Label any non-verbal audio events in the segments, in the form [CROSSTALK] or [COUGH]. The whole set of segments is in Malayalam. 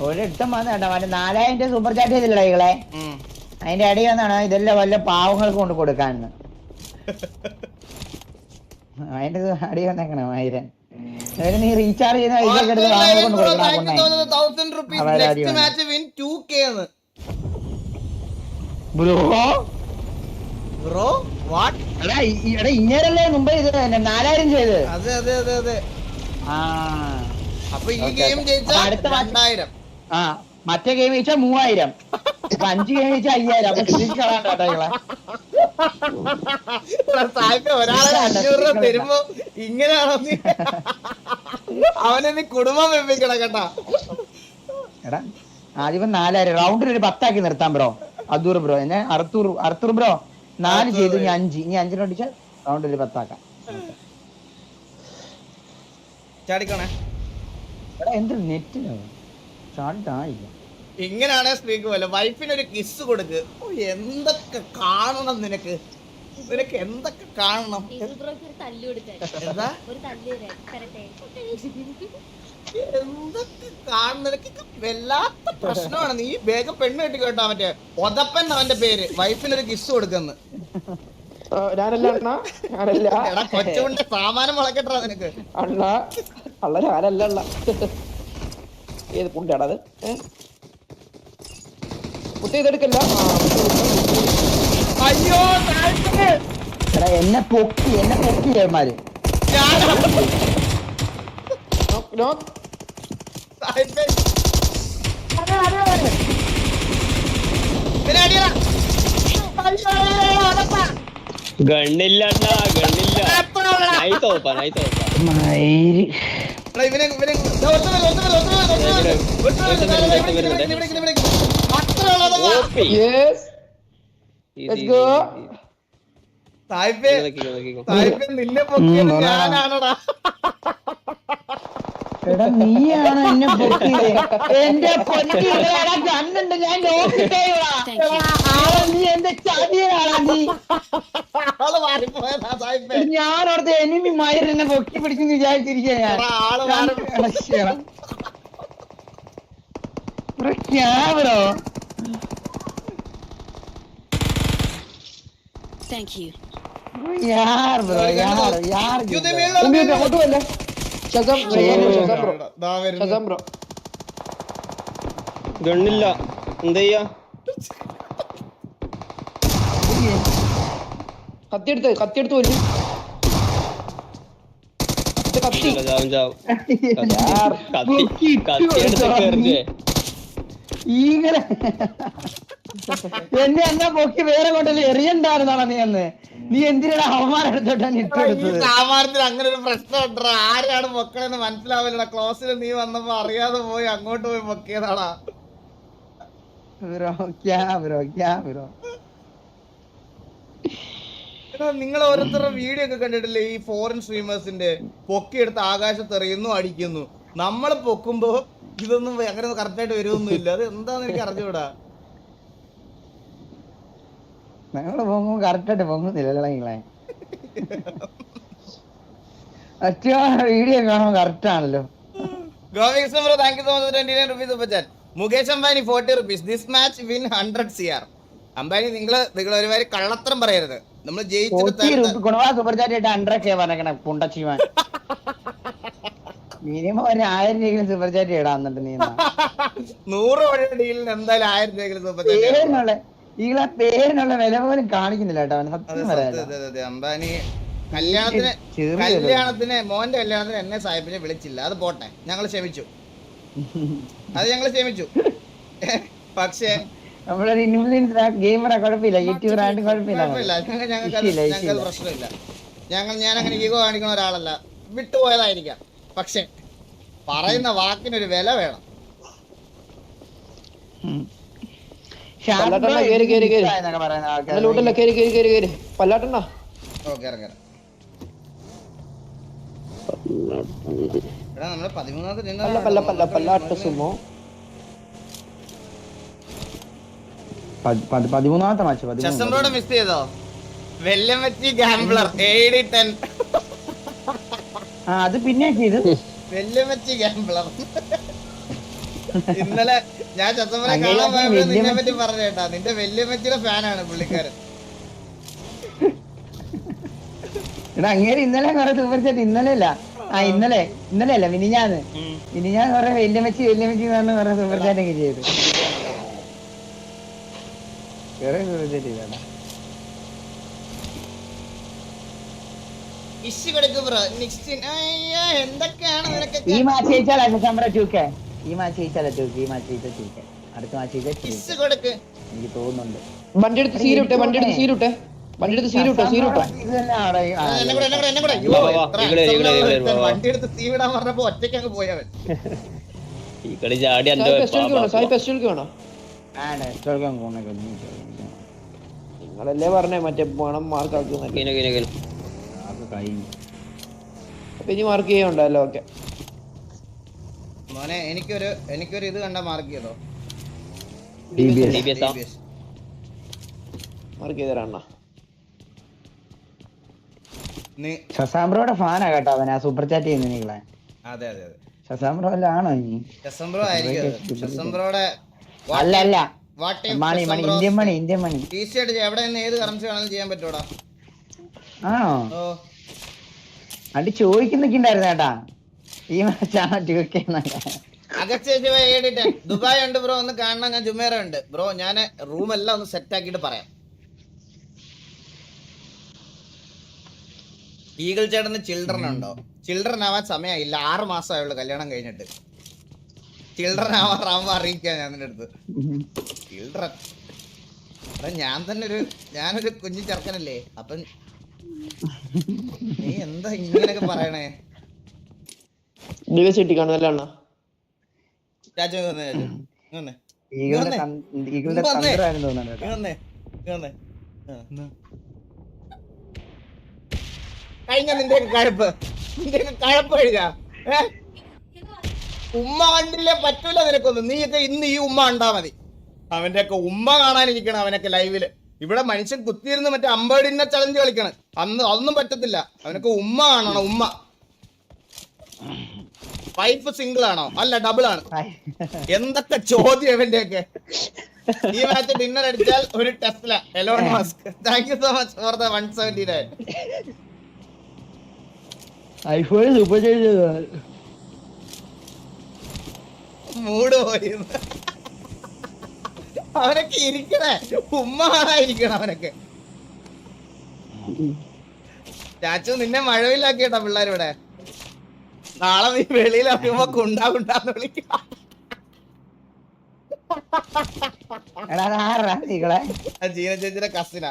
ഒരിട്ടം വന്ന കേട്ടോ മറ്റേ നാലായിരം രൂപ സൂപ്പർ ചാറ്റ് ചെയ്തില്ലേ ഇങ്ങളെ. അതിന്റെ അടി വന്നാണ് ഇതെല്ലാം വല്ല പാവങ്ങൾക്ക് കൊണ്ട് കൊടുക്കാന്ന് [LAUGHS] അതിന്റെ അടി വന്നേക്കണേ ആയിരം നീ റീചാർജ് ചെയ്യുന്ന പൈസ എടുത്ത് കൊണ്ട് കൊടുക്കണം ബ്രോ? ബ്രോ വാട്ട് എടാ എടാ ഇങ്ങനല്ലേ മുമ്പ് ഇത് നാലായിരം ചെയ്ത് അതെ അതെ അതെ അതെ. ആ. അപ്പൊ ഈ ഗെയിം. ജയിച്ചാൽ രണ്ടായിരം. ആ മറ്റേ ഗെയിം വെച്ചാൽ മൂവായിരം. ഇപ്പൊ അഞ്ച് ഗെയിം വെച്ചാൽ അയ്യായിരം. അപ്പൊ ചിന്തിച്ചോളാം കേട്ടോ ഇങ്ങളെ സായിപ്പ് ഒരാളെ അഞ്ഞൂറ് രൂപ തരുമ്പോ ഇങ്ങനെയാണോ നീ? അവനെ നീ കുടുംബം വെപ്പിക്കണം കേട്ടാ. എടാ ആദ്യം നാലായിരം. റൗണ്ടിൽ ഒരു പത്താക്കി നിർത്താം ബ്രോ. അദൂർ ബ്രോ. എന്നെ അറുത്തൂർ അറുത്തൂർ ബ്രോ നാല് ചെയ്തു ഇനി അഞ്ച്. ഇനി അഞ്ചിന് അടിച്ചാൽ റൗണ്ടിൽ പത്താക്കാം. ചാടിക്കണേ. എടാ എന്ത് നെറ്റിനോ ഇങ്ങനെയാണെ സ്ത്രീക്ക് പോലെ. വൈഫിന് ഒരു കിസ് കൊടുക്ക്. ഓ, എന്തൊക്കെ കാണണം നിനക്ക്? നിനക്ക് എന്തൊക്കെ കാണണം? എന്താ? എന്തൊക്കെ കാണുന്ന നിനക്ക് വല്ലാത്ത പ്രശ്നമാണ്. നീ വേഗം പെണ്ണ് കെട്ടി കേട്ടോ മറ്റേ ഒതപ്പൻ അവന്റെ പേര്. വൈഫിനൊരു കിസ് കൊടുക്കുന്നു. ആ, ഞാനല്ല അണ്ണ. ഞാനല്ല. എടാ കൊച്ചുകൊണ്ട് സാമാനം വളക്കട്ടാ നിനക്ക്. അണ്ണ. അള്ള ഞാനല്ല അണ്ണ. ഏത് പുണ്ടാണ് അത് കുട്ടി ഇതെടുക്കല്ല അയ്യോ എടാ എന്നെ പൊക്കി എന്നെ പൊക്കി ഏമാര്. ഗണ്ണില്ല ഗണ്ണില്ല. നൈ തോപ്പാ നൈ തോപ്പ. മയിര്. നിന്നെ. ഞാനാണെടാ. [LAUGHS] [LAUGHS] എടാ നീയാണ് എന്നെ പൊട്ടിയത്? എന്റെ പൊന്നിടാ കണ്ണുണ്ട്. ഞാൻ നോക്കിട്ടേ ആളെ നീ എന്റെ ചതിയാണോ നീ. അവിടുത്തെ എനിമി മയറിനെ എന്നെ പൊക്കി പിടിച്ചെന്ന് വിചാരിച്ചിരിക്കാ ഞാൻ. ക്യാമറോ. താങ്ക് യു യാർ ബ്രോ യാർ യാർ. ഇത് വീഴുന്ന ഉമ്മി, ഗണ്ണില്ല. എന്താ ചെയ്യാ കത്തിയെടുത്ത് കത്തിയെടുത്ത് ഇത് കത്തി. കത്തി. കത്തി എടുത്ത് ഈങ്ങനെ എന്നെ എന്നാ പൊക്കി വേറെ കൊണ്ടല്ലേ? എറിയണ്ടായിരുന്നാണ് നീ അന്ന്. നീ എന്തിനാണ് അവമാനം എടുത്തോട്ടാണ് ഇട്ടെടുത്തത് സാമാനത്തിൽ അങ്ങനെ ഒരു പ്രശ്നം ഉണ്ടോ ആരാണ് പൊക്കണെന്ന് മനസ്സിലാവില്ലടാ. ക്ലോസിൽ നീ വന്നപ്പോ അറിയാതെ പോയി അങ്ങോട്ട് പോയി പൊക്കിയതാടാ. ബ്രോ ക്യാ ബ്രോ ക്യാ ബ്രോ. നിങ്ങൾ ഓരോരുത്തരുടെ വീഡിയോ ഒക്കെ കണ്ടിട്ടില്ലേ? ഈ ഫോറിൻ സ്ട്രീമേഴ്സിന്റെ പൊക്കിയെടുത്ത് ആകാശത്ത് എറിയുന്നു അടിക്കുന്നു. നമ്മൾ പൊക്കുമ്പോ ഇതൊന്നും അങ്ങനെ കറക്റ്റ് ആയിട്ട് വരുമൊന്നും ഇല്ല അത് എന്താന്ന് എനിക്ക് അറിഞ്ഞൂടാ. ഞങ്ങൾ പൊങ്ങും കറക്റ്റ് ആയിട്ട് പൊങ്ങുന്നില്ലല്ലോ വീഡിയോ കാണുമ്പോ കറക്റ്റ് ആണല്ലോ. Govikrishnan bro thank you so much twenty nine rupees super chat Mukesh Ambani forty rupees this match win hundred C R Ambani നിങ്ങൾ നിങ്ങൾ ഒരുമാതിരി കള്ളത്തരം പറയരുത്. നമ്മൾ സൂപ്പർ ചാറ്റ് മിനിമം ഒരു ആയിരം രൂപയെങ്കിലും സൂപ്പർ നീ നൂറ് ഡീലിന് എന്തായാലും ആയിരം രൂപ സൂപ്പർ ചാറ്റ് ഈകളെ പേരിനുള്ള വില പോലും കാണിക്കുന്നില്ല കേട്ടോ സത്യം അതെ. അംബാനി കല്യാണത്തിന് കല്യാണത്തിന് മോന്റെ കല്യാണത്തിന് എന്നെ സാഹിബിനെ വിളിച്ചില്ല. അത് പോട്ടെ ഞങ്ങൾ ക്ഷമിച്ചു. അത് ഞങ്ങൾ ക്ഷമിച്ചു. പക്ഷേ നമ്മളൊരു ഇൻഫ്ലുവൻസർ ഗെയിമറാ കുഴപ്പമില്ല. യൂട്യൂബർ ആയിട്ടും കുഴപ്പമില്ല. കുഴപ്പമില്ല ഞങ്ങൾ ഞങ്ങൾക്ക്. പ്രശ്നമില്ല. ഞങ്ങൾ ഞാൻ അങ്ങനെ ഈഗോ കാണിക്കുന്ന ഒരാളല്ല. വിട്ടുപോയതായിരിക്കാം. പക്ഷെ പറയുന്ന വാക്കിനൊരു വില വേണം. പല്ലാട്ടണ്ണ കേറി, കേറി, കേറി. ലൂട്ടല്ല കേറി കേറി കേറി കേറി. പല്ലാട്ടണ്ണ. പല്ല പല്ല പല്ല പല്ലാട്ട സുമോ പതി- പതി- പതിമൂന്നാമത്തെ മാച്ച് ചെസംബ്രോടെ മിസ് ചെയ്തോ? വെല്ലമറ്റി ഗാംബ്ലർ എയ്ഡി ടെൻ ആ അത് പിന്നെ ചെയ്ത് വെല്ലമറ്റി ഗാംബ്ലർ ഇന്നലെ ഞാൻ ചത്തമ്പരെ അങ്ങനെ കാണാൻ പോയപ്പോ നിന്നെ പറ്റി പറഞ്ഞു കേട്ടാ. നിന്റെ വല്യമ്മച്ചിയുടെ ഫാനാണ് പുള്ളിക്കാരൻ. എടാ അങ്ങേര് ഇന്നലെ കൊറേ സൂപ്പർ ചാറ്റ് ഇന്നലെ അല്ല ആ ഇന്നലെ ഇന്നലെ അല്ല മിനിഞ്ഞാന്ന് മിനിഞ്ഞാന്ന് കുറെ വല്യമ്മച്ചി വല്യമ്മച്ചി എന്ന് പറഞ്ഞ കൊറേ സൂപ്പർ ചാറ്റ് ഒക്കെ ചെയ്തു. കുറെ സൂപ്പർ ചാറ്റ് ഈ മാച്ച് ജയിച്ചാലാ ശശാമ്പ്ര ടൂക്കെ ഈ മാച്ച് ജയിച്ചാലാ ചോദിച്ചു ഈ മാച്ച് ജയിച്ചാൽ ടൂക്കെ അടുത്ത മാച്ച് ജയിച്ചാൽ എനിക്ക് തോന്നുന്നുണ്ട്. വണ്ടി എടുത്ത് സീരുട്ടെ വണ്ടി എടുത്ത് സീരുട്ടെ. വണ്ടി എടുത്ത് സീരുട്ടെ സീരുട്ടെ. വണ്ടി എടുത്ത് തീ വിടാൻ പറഞ്ഞപ്പോ ഒറ്റയ്ക്ക് അങ്ങ് പോയവൻ [LAUGHS] ഈ കളി ചാടി നിങ്ങളല്ലേ പറഞ്ഞേ മറ്റേ പണം മാർക്ക് ആക്കി കിന കിന കിന. അത് അപ്പൊ ഇനി മാർക്ക് ചെയ്യണ്ടല്ലോ ഓക്കെ. മോനെ എനിക്കൊരു എനിക്കൊരു ഇത് കണ്ട മാർക്ക് ചെയ്തോ. മാർക്ക് ശശാമ്പ്രോയുടെ ഫാനാ കേട്ടോ അവൻ ആ സൂപ്പർ ചാറ്റ് ചെയ്യുന്ന നിങ്ങളെ. അതെ അതെ അതെ. ശശാമ്പ്രോ അല്ല ആണോ ഇനി ആയിരിക്കും അല്ല അല്ല. Money money Indian money Indian money. എവിടെ നിന്ന് ഏത് കറൻസി വേണമെങ്കിലും ചെയ്യാൻ പറ്റൂടാ ആണോ? അടി ചോദിക്കുന്നൊക്കെ ഉണ്ടായിരുന്നു കേട്ടാ. ഈ ദുബായ് ഉണ്ട് ബ്രോ ഒന്ന് കാണണം. ഞാൻ ജുമേറ ഉണ്ട്. ബ്രോ ഞാൻ റൂം എല്ലാം ഒന്ന് സെറ്റ് ആക്കിയിട്ട് പറയാം. ഈഗിൾ ചേട്ടന് ചിൽഡ്രൻ ഉണ്ടോ? ചിൽഡ്രൻ ആവാൻ സമയമില്ല ആറ് മാസമായുള്ളൂ കല്യാണം കഴിഞ്ഞിട്ട്. ചിൽഡ്രൻ ആവാറാവുമ്പോ അറിയിക്കാം ഞാൻ നിന്റെ അടുത്ത്. ചിൽഡ്രൻ അപ്പൊ ഞാൻ തന്നെ ഒരു ഞാനൊരു കുഞ്ഞു ചെറുക്കനല്ലേ. അപ്പം നീ എന്താ ഇങ്ങനെയൊക്കെ പറയണേ? കാണുന്നല്ലേ അണ്ണ? രാജു. കഴിഞ്ഞ നിന്റെ കഴപ്പ്? നിന്റെ കഴപ്പ് ഉമ്മ കണ്ടില്ലേ പറ്റൂല നിനക്കൊന്നും. നീയൊക്കെ ഇന്ന് ഈ ഉമ്മ കണ്ടാ മതി. അവന്റെ ഒക്കെ ഉമ്മ കാണാനിരിക്കണം അവനൊക്കെ ലൈവിൽ. ഇവിടെ മനുഷ്യൻ കുത്തിയിരുന്ന് മറ്റേ അമ്പടിനെ ചലഞ്ച് കളിക്കണം. അന്ന് അതൊന്നും പറ്റത്തില്ല. അവനൊക്കെ ഉമ്മ കാണണം ഉമ്മ. വൈഫ് സിംഗിൾ ആണോ? അല്ല ഡബിൾ ആണ്. എന്തൊക്കെ ചോദ്യം ഇവന്റെ ഒക്കെ ഈ മാച്ച് ഡിന്നർ അടിച്ചാൽ ഒരു Tesla. Elon Musk thank you so much for the one seventy nine iPhone super mood mood പോയി അവനൊക്കെ ഇരിക്കണേ. ഉമ്മ കാണാതിരിക്കണം അവനൊക്കെ. ചാച്ചു നിന്നെ മഴവില്ലാക്കിയട്ടാ പിള്ളേരിവിടെ. നാളെ നീ വെളിയിൽ കുണ്ടാ കുണ്ടാന്ന് വിളിക്കാം. എടാ അത് ആരാ ഈകളെ ജീന ചേച്ചിയുടെ കസിനാ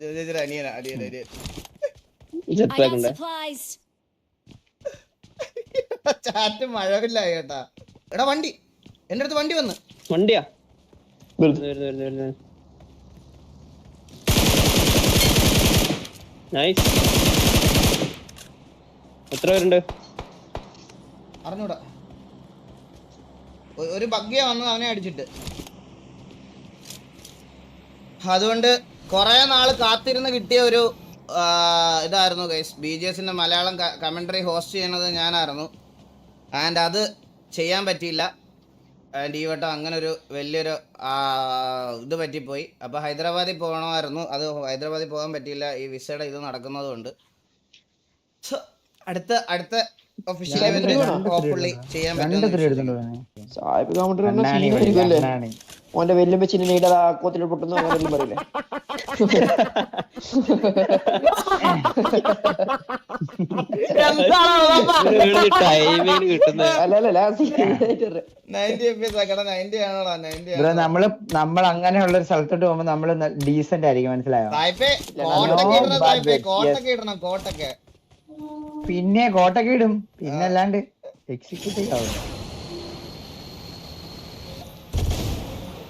ജീന ചേച്ചിയുടെ അനിയനാ. ചാറ്റ് മഴവില്ല കേട്ടാ. എടാ വണ്ടി. എന്റെ അടുത്ത് വണ്ടി വന്ന്. വണ്ടിയാ? വെറുതെ വരുന്നു വരുന്നു വരുന്നു. നൈസ് എത്ര പേരുണ്ട്? അറിഞ്ഞൂടാ. ഒരു ബഗ്ഗിയ വന്നത് അവനെ അടിച്ചിട്ട്. അതുകൊണ്ട് കുറെ നാൾ കാത്തിരുന്ന് കിട്ടിയ ഒരു ഇതായിരുന്നു ഗൈസ് ബി ജി എസിന്റെ മലയാളം കമന്ററി ഹോസ്റ്റ് ചെയ്യണത് ഞാനായിരുന്നു. ആൻഡ് അത് ചെയ്യാൻ പറ്റിയില്ല. ആൻഡ് ഈ വട്ടം അങ്ങനെ ഒരു വലിയൊരു ഇത് പറ്റിപ്പോയി. അപ്പോൾ ഹൈദരാബാദിൽ പോകണമായിരുന്നു. അത് ഹൈദരാബാദിൽ പോകാൻ പറ്റിയില്ല. ഈ വിസയുടെ ഇത് നടക്കുന്നതുകൊണ്ട്. അടുത്ത അടുത്ത ഒഫീഷ്യൽ ഞാൻ ഇവന്റ് രണ്ട് ഹോപ്പ്ഫുള്ളി ചെയ്യാൻ പറ്റും കൗണ്ടർ. ഓന്റെ വലിയ വെച്ചിന് നീണ്ട ആക്കോത്തിൽ പൊട്ടുന്ന അങ്ങനെ പറയില്ലേ? നമ്മൾ നമ്മൾ അങ്ങനെയുള്ള ഒരു സ്ഥലത്തോട്ട് പോകുമ്പോ നമ്മൾ ഡീസന്റ് ആയിരിക്കും മനസ്സിലായോ? കോട്ടൊക്കെ ഇടണം കോട്ടൊക്കെ. പിന്നെ കോട്ടൊക്കെ ഇടും. പിന്നെ അല്ലാണ്ട് എക്സിക്യൂട്ടീവ് ആവും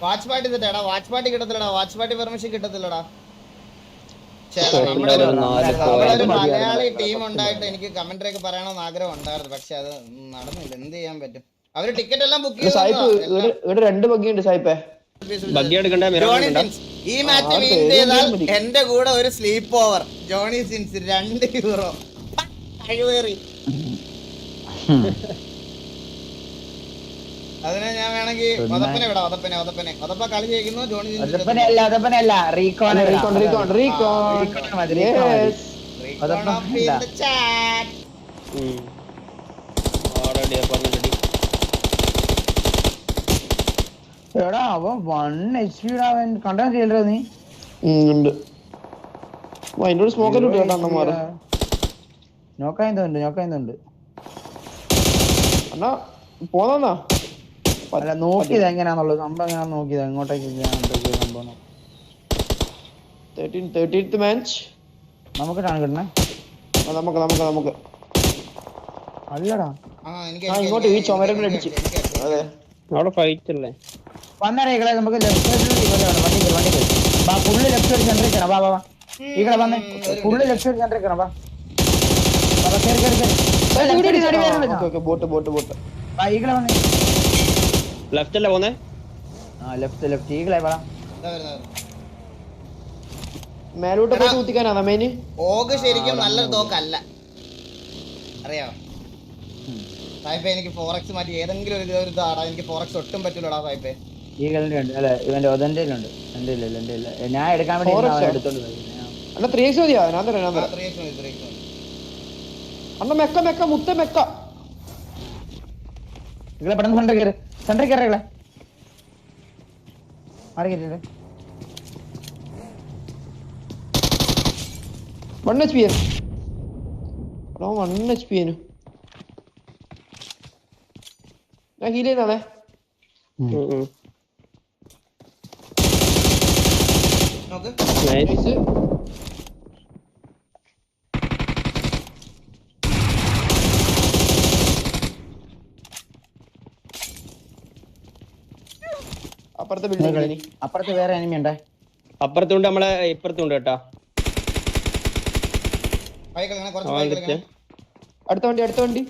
വാച്ച് പാർട്ടി തെറ്റാടാ വാച്ച് പാർട്ടി കിട്ടത്തില്ലടാ വാച്ച് പാർട്ടി പെർമിഷൻ കിട്ടത്തില്ലടാ. നമ്മുടെ ഒരു-. മലയാളി ടീം ഉണ്ടായിട്ട് എനിക്ക് കമന്ററി ഒക്കെ പറയണമെന്ന് ആഗ്രഹം ഉണ്ടായിരുന്നു പക്ഷെ അത് നടന്നില്ല. എന്ത് ചെയ്യാൻ പറ്റും? അവർ ടിക്കറ്റ് എല്ലാം ബുക്ക് ഇവിടെ രണ്ട് ബഗ്ഗിയുണ്ട് സായിപ്പേ. ഈ മാച്ച് വിൻ ചെയ്താൽ. എന്റെ കൂടെ ഒരു സ്ലീപ്പ് ഓവർ ജോണി സിൻസ് രണ്ട് യൂറോ കഴിവേറി [LAUGHS] അതിനെ ഞാൻ വേണമെങ്കിൽ വതപ്പനെ വിടാം വതപ്പനെ വതപ്പനെ. വതപ്പ കളി ജയിക്കുന്നു ജോണി വതപ്പനല്ല വതപ്പനല്ല റീകോൺ റീകോൺ റീകോൺ. റീകോൺ എടാ അവൻ വൺ എച്ച് പി അവൻ കണ്ടാ ചെയ്യലോ നീ? ഉണ്ട്. അതിന്റെ ഒരു സ്മോക്കർ കിട്ടും കേട്ടോ നോക്കായുന്നുണ്ട് നോക്കായുന്നുണ്ട് അണ്ണാ പോന്നാ അല്ല നോക്കിയത് എങ്ങനെയാന്നുള്ളത് സംഭവം എങ്ങനെയാന്ന് നോക്കിയത്. എങ്ങോട്ടേക്ക് സംഭവം നമുക്കിട്ടാണ് കിട്ടണേ നമുക്ക് നമുക്ക് നമുക്ക് അല്ലടാ. ഇങ്ങോട്ട് ഈ ചുമരങ്ങൾ അടിച്ച്. അതെ. അവിടെ ഫൈറ്റ് അല്ലേ? നമുക്ക് ലെഫ്റ്റ് സൈഡ് വാ വാ ഫുള്ള് ലെഫ്റ്റ് സൈഡ് വാ. Boat boat boat. ലെഫ്റ്റ് അല്ലേ പോന്നെ? ആ ലെഫ്റ്റ് ലെഫ്റ്റ് ഈകളെ പറ. മേലോട്ട് പോയി കുത്തിക്കാനാ മെയിന് ഓഗ് ശരിക്കും നല്ലൊരു തോക്കല്ല. അറിയാമോ സായിപ്പേ എനിക്ക് ഫോറക്സ് മാറ്റി. ഏതെങ്കിലും ഒരു ഒരു ഇതാടാ. എനിക്ക് ഫോറക്സ് ഒട്ടും പറ്റില്ലടാ സായിപ്പേ. ഈകളിന്റെ ഉണ്ട്. അല്ല ഇവന്റെ ഒതന്റെ ഉണ്ട്. എന്റെ ഇല്ല ഇല്ല എന്റെ ഇല്ല. ഞാൻ എടുക്കാൻ വേണ്ടി? എടുത്തോണ്ട് ത്രീ എക്സ് മതിയാ? ഞാൻ തരാം ഞാൻ തരാം. ത്രീ മതി ത്രീ മതി. അണ്ണ മെക്ക മെക്ക മുത്ത മെക്ക. ഈകളെ പെട്ടെന്ന് സെന്ററിൽ കയറി സെന്ററിൽ കയറി ഈകളെ മാറി കയറ്റിട്ട് one H P N one H P N ഞാൻ ഹീൽ ചെയ്താണേ നോക്ക് നൈസ് അപ്പുറത്തെ ബിൽഡിംഗ് അപ്പുറത്ത് വേറെ എനിമി ഉണ്ടേ? അപ്പുറത്തുണ്ട് നമ്മളെ ഇപ്പുറത്തുണ്ട് കേട്ടാ. അടുത്ത വണ്ടി അടുത്ത വണ്ടി.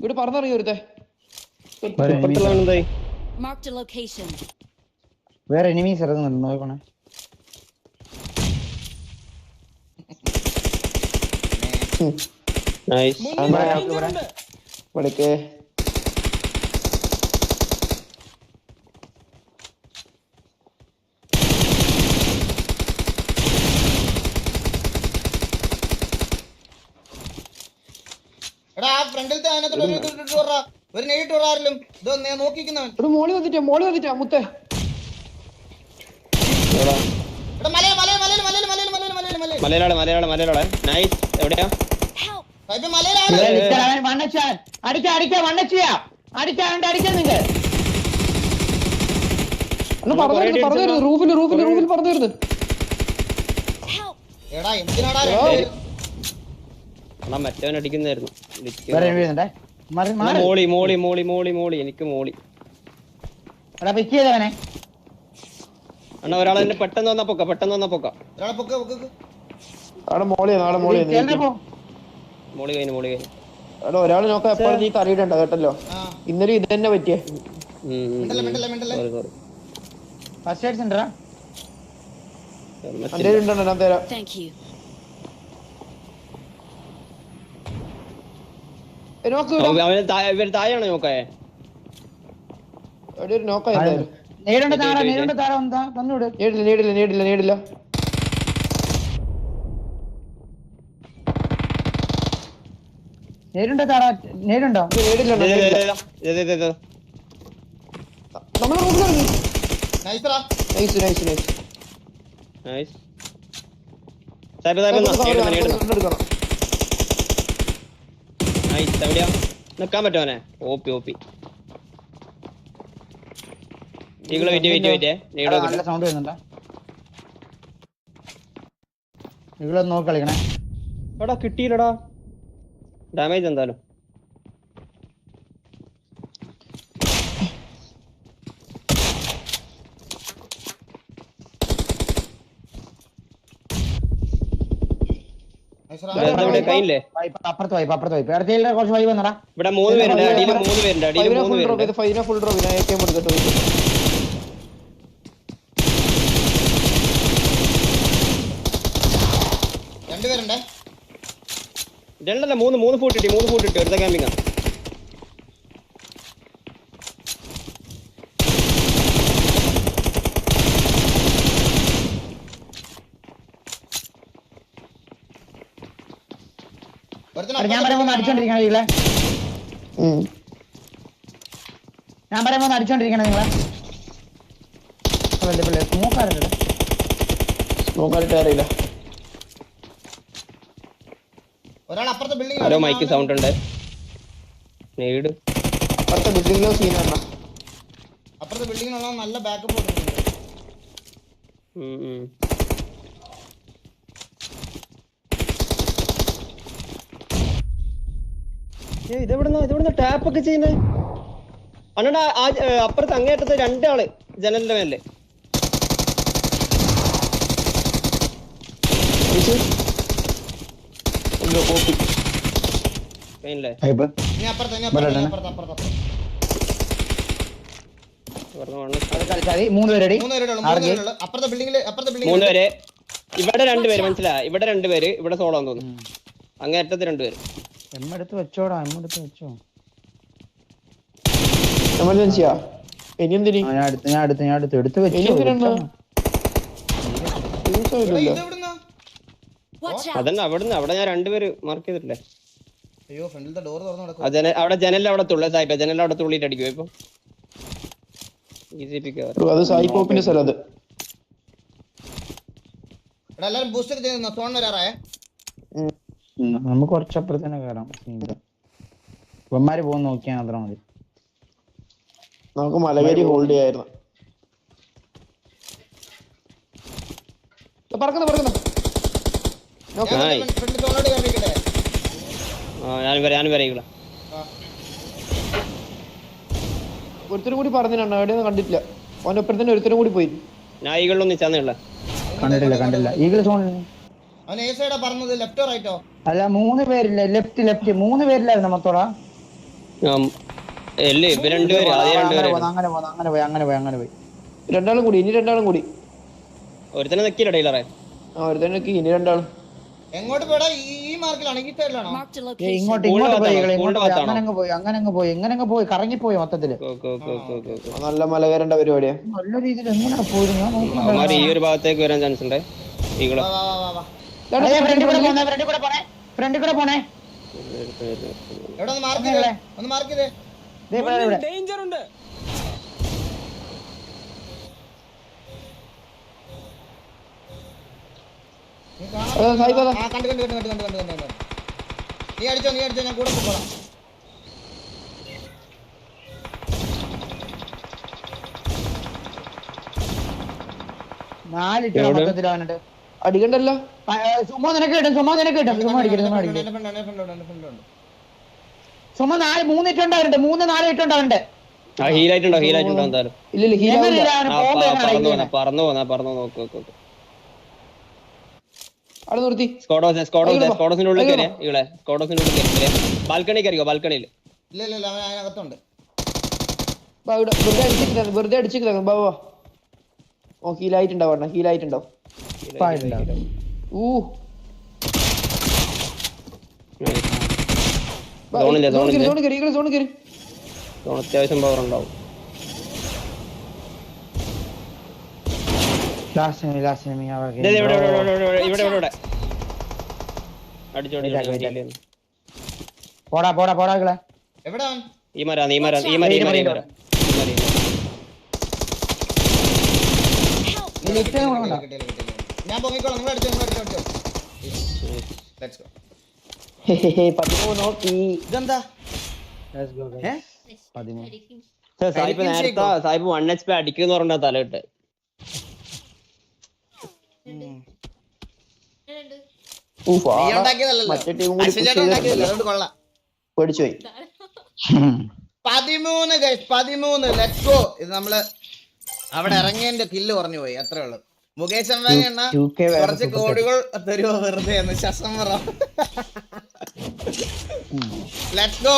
ഇവിടെ പറഞ്ഞറിയോ ഒരുത്തെ ഇപ്പുറത്തുള്ള എന്തായി? Marked a location. വേറെ എനിമീസ് ഇറങ്ങുന്നുണ്ട് നോക്കണേ എടാ ആ ഫ്രണ്ടിലത്തെ അതിനകത്തോട്ട് ഒരു നേരിട്ട് വിടാറിലും ഇത് നോക്കിക്കുന്നവൻ മോളി വന്നിട്ടാ മോളി വന്നിട്ടാ മുത്തേ മലയിലാണ് മലയിലാണ് മലയിലാണ് നൈസ് എവിടെയാ? മറ്റവനടിക്കുന്നായിരുന്നു ഒന്ന് റൂഫിൽ റൂഫിൽ റൂഫിൽ എടാ എന്തിനാടാ മോളി. മോളി മോളി മോളി മോളി എനിക്ക് മോളി. പിക്ക് ചെയ്തവനെ അണ്ണാ ഒരാൾ എന്നെ പെട്ടെന്ന് വന്നാ പൊക്ക പെട്ടെന്ന് വന്നാ പൊക്ക. ഒരാളെ പൊക്ക പൊക്ക അവിടെ മോളി നാളെ മോളി മോളി കഴിഞ്ഞു മോളി കഴിഞ്ഞു. അവിടെ ഒരാൾ നോക്ക എപ്പോഴും നീ കറിയിട്ടുണ്ട് കേട്ടല്ലോ? ഇന്നലെ ഇത് തന്നെ പറ്റിയേ ഫസ്റ്റ് അടിച്ചിട്ടാ എന്റെ ഉണ്ടോ ഞാൻ തരാം. നോക്ക് താഴെയാണോ നോക്കായേ? നോക്കാം നമ്മൾ nice nice nice nice nice നിക്കാൻ പറ്റുമോനെ ഓപ്പി ഓപ്പി ഇവിടെ വെയിറ്റ് വെയിറ്റ് വെയിറ്റ് ഇവിടെ നല്ല സൗണ്ട് വരുന്നുണ്ടോ. ഇവിടെ നോക്കി കളിക്കണേ. എടാ കിട്ടിയില്ലടാ. ഡാമേജ് എന്തായാലും. ഇവിടെ മൂന്ന് പേരുണ്ട്. അടിയിൽ മൂന്ന് പേരുണ്ട്. അടിയിൽ മൂന്ന് പേരുണ്ട്. ഫൈന ഫുൾ ഡ്രോപ്പ് ഞാൻ ഏറ്റവും കൊടുത്തിട്ട് രണ്ടുപേരുണ്ടേ രണ്ടല്ല മൂന്ന് മൂന്ന് ഫൂട്ട് ഇട്ടി മൂന്ന് ഫൂട്ട് ഇട്ടി. ഒരുത്ത ക്യാമ്പിംഗ് ഞാൻ പറയുമ്പോ അടിച്ചോണ്ടിരിക്കണ നിങ്ങളെ. ഞാൻ പറയുമ്പോ അടിച്ചോണ്ടിരിക്കണേ നിങ്ങളെ. നോക്കാനിട്ട് അറിയില്ല ഒരാൾ അപ്പുറത്തെ ബിൽഡിംഗ് ഹലോ മൈക്ക് സൗണ്ട് ഉണ്ട്. നേട് അപ്പുറത്തെ ബിൽഡിംഗിലോ സീനാണ് അപ്പുറത്തെ ബിൽഡിങ്ങിനുള്ള നല്ല ബാക്കപ്പ് കൊടുക്കുന്നുണ്ട് ഇതെവിടുന്നാ ഇതെവിടുന്ന ടാപ്പ് ഒക്കെ ചെയ്യുന്നത് ആ അപ്പുറത്ത് അങ്ങേറ്റത്ത് രണ്ടാൾ ജനലിന്റെ മേലെ കോപ്പി മെയിനിലെ വൈപ്പ് ഇനി അപ്പുറത്ത് ഇനി അപ്പുറത്ത് ഇനി അപ്പുറത്ത് അപ്പുറത്ത് അപ്പുറത്ത് അത് കളിച്ചാൽ മതി. മൂന്ന് പേരടി മൂന്ന് പേരുടെ മൂന്ന് പേരുടെ ഉള്ളു അപ്പുറത്തെ അപ്പുറത്തെ ബിൽഡിംഗ് മൂന്ന് പേര് ഇവിടെ രണ്ടുപേര് മനസ്സിലാ ഇവിടെ രണ്ടുപേര് ഇവിടെ സോളാന്ന് തോന്നുന്നു. അങ്ങേറ്റത്ത് രണ്ടുപേര് എമ്മെടുത്ത് വെച്ചോടാ എമ്മെടുത്ത് വെച്ചോ. എമർജൻസിയാ ഇനി എന്തിനി? ഞാൻ എടുത്ത് ഞാൻ ഞാൻ എടുത്ത് എടുത്ത് വെച്ചു ഇനി എന്തിനാ ഇത് എവിടുന്നാ? Watch out! അതന്നെ അവിടുന്ന് അവിടെ ഞാൻ രണ്ടുപേര് മാർക്ക് ചെയ്തിട്ടില്ലേ? അയ്യോ ഫ്രണ്ടിലത്തെ ഡോർ തുറന്നു നടക്കും അവിടെ ജനലിൽ അവിടെ തുള്ളി സായിപ്പ ജനലിൽ അവിടെ തുള്ളിട്ട് അടിക്കും ഇപ്പൊ ഈസി പിക്ക് അത് സ്ഥലം എല്ലാരും ചെയ്യുന്ന? സോൺ നമുക്ക് കുറച്ചപ്പുറത്ത് തന്നെ കയറാം ഇവന്മാര് പോകുന്ന നോക്കിയാൽ മാത്രം മതി. നമുക്ക് മലകേരി ഹോൾഡ് ചെയ്യായിരുന്നു. പറക്കുന്ന പറക്കുന്ന Nice. ഫ്രണ്ട് സോണോട് കയറിക്കട്ടെ ആ ഞാൻ വരാം ഞാൻ വരയില്ല ഒരുത്തരും കൂടി പറഞ്ഞിട്ടുണ്ട് എവിടെയൊന്നും കണ്ടിട്ടില്ല. അവന്റെ ഒപ്പം തന്നെ ഒരുത്തരും കൂടി പോയി. ഞാൻ ഈകളിലൊന്നും നിച്ചാന്നുള്ള കണ്ടിട്ടില്ല കണ്ടില്ല. Eagle zone. അവൻ ഏ സൈഡാ പറഞ്ഞത് ലെഫ്റ്റോ റൈറ്റോ അല്ല മൂന്ന് പേരില്ല? ലെഫ്റ്റ് ലെഫ്റ്റ് മൂന്ന് പേരില്ലായിരുന്നു മൊത്തോടാ? അങ്ങനെ അങ്ങനെ പോയി അങ്ങനെ പോയി അങ്ങനെ പോയി. രണ്ടാളും കൂടി ഇനി രണ്ടാളും കൂടി. ഒരുത്തനെ നിക്കില്ല ഡീലറെ ആ ഒരുത്തനൊക്കെ ഇനി രണ്ടാളും. എങ്ങോട്ട് പോടാ ഈ മാർക്കിലാണോ ഈ സൈഡിലാണോ. ഇങ്ങോട്ട് ഇങ്ങോട്ട് പോയി പോയി? അങ്ങനെ അങ്ങ് പോയി. അങ്ങനെ അങ്ങ് പോയി എങ്ങനെ അങ്ങ് പോയി. കറങ്ങിപ്പോയി മൊത്തത്തിൽ. നല്ല മല കയറേണ്ട പരിപാടിയാ. നല്ല രീതിയിൽ എങ്ങനെ പോയിരുന്നു ഈ ഒരു ഭാഗത്തേക്ക് വരാൻ ചാൻസ് ഉണ്ട്? ഫ്രണ്ടിൽ കൂടെ പോണേ ഫ്രണ്ടിൽ കൂടെ പോണേ. ഫ്രണ്ടിൽ കൂടെ പോണേ. എവിടെ ഒന്ന് മാർക്ക് ചെയ്തേ. ഒന്ന് മാർക്ക് ചെയ്തേ. ദേ ഇവിടെ, ഇവിടെ. നീ കാണാൻ അതാ സായിപ്പ് അതാ ആ കണ്ടു കണ്ടു കണ്ടു കണ്ടു കണ്ടു കണ്ടു കണ്ടു നീ അടിച്ചോ നീ അടിച്ചോ ഞാൻ കൂടെ പോകണം നാലിട്ട് എവിടെ? മൊത്തത്തിൽ അവനുണ്ട് അടിക്കണ്ടല്ലോ? ആ, ആ, സുമോ നിനക്ക് കിട്ടും സുമോ നിനക്ക് കിട്ടും. സുമോ അടിക്കരുത് സുമോ അടിക്കരുത്. എന്റെ ഫ്രണ്ട് എന്റെ ഫ്രണ്ട് എന്റെ ഫ്രണ്ട് സുമോ നാല് മൂന്ന് ഇട്ടുണ്ടാവുന്നുണ്ട് മൂന്ന് നാല് ഇട്ടുണ്ടാവുന്നുണ്ട് ആ ഹീലായിട്ടുണ്ടോ ഹീലായിട്ടുണ്ടോ എന്തായാലും? ഇല്ല പറന്നു പോന്നാ? പറന്നു പോന്നാ പറന്നു നോക്ക് നോക്ക് നോക്ക്. അവിടെ നിർത്തി. സ്കോഡോസ് സ്കോഡോസ് സ്കോഡോസിന്റെ ഉള്ളിൽ കയറിയ ഇവിടെ സ്കോഡോസിന്റെ ഉള്ളിൽ കയറിയ ബാൽക്കണി കയറിയോ ബാൽക്കണിയിൽ ഇല്ല ഇല്ല അവൻ അതിനകത്തുണ്ട്. വെറുതെ അടിച്ചിട്ട് വെറുതെ അടിച്ചിട്ട് ഓ ഹീലായിട്ടുണ്ടാവും ഹീലായിട്ടുണ്ടാവും. ഊ സോണില്ല സോണില്ല സോണ് കയറി സോണ് കയറി സോൺ അത്യാവശ്യം പവർ ഉണ്ടാവും. ലാസ്റ്റ് വകയിൽ. ദേ, ദേ, ഇവിടെ ഇവിടെ ഇവിടെ ഇവിടെ ഇവിടെ അടിച്ചോടി. പോടാ പോടാ പോടാ ഇങ്ങളെ. എവിടെ അവൻ ഈ മരാ ഈ മരാ ഈ മര ഈ മര ഈ മര. ഞാൻ പൊങ്ങിക്കോളാം നിങ്ങൾ അടിച്ചോ നിങ്ങൾ അടിച്ചോ അടിച്ചോ ലെറ്റ്സ് ഗോ. സായിപ്പ് നേരത്തെ സായിപ്പ് വൺ എച്ച് പി അടിക്കുന്ന പറഞ്ഞ തലയിട്ട് പോയി [LAUGHS] പതിമൂന്ന് പതിമൂന്ന്. ലെറ്റ്സ് ഗോ ഇത് നമ്മൾ അവിടെ ഇറങ്ങിയതിന്റെ കില്ല് കുറഞ്ഞു പോയി അത്രേ ഉള്ളൂ. മുകേഷ് അംബാനി എണ്ണ 2K വേറെ കുറച്ച് കോടികൾ തരുമോ വെറുതെ എന്ന്? ശസം പറ. Let's go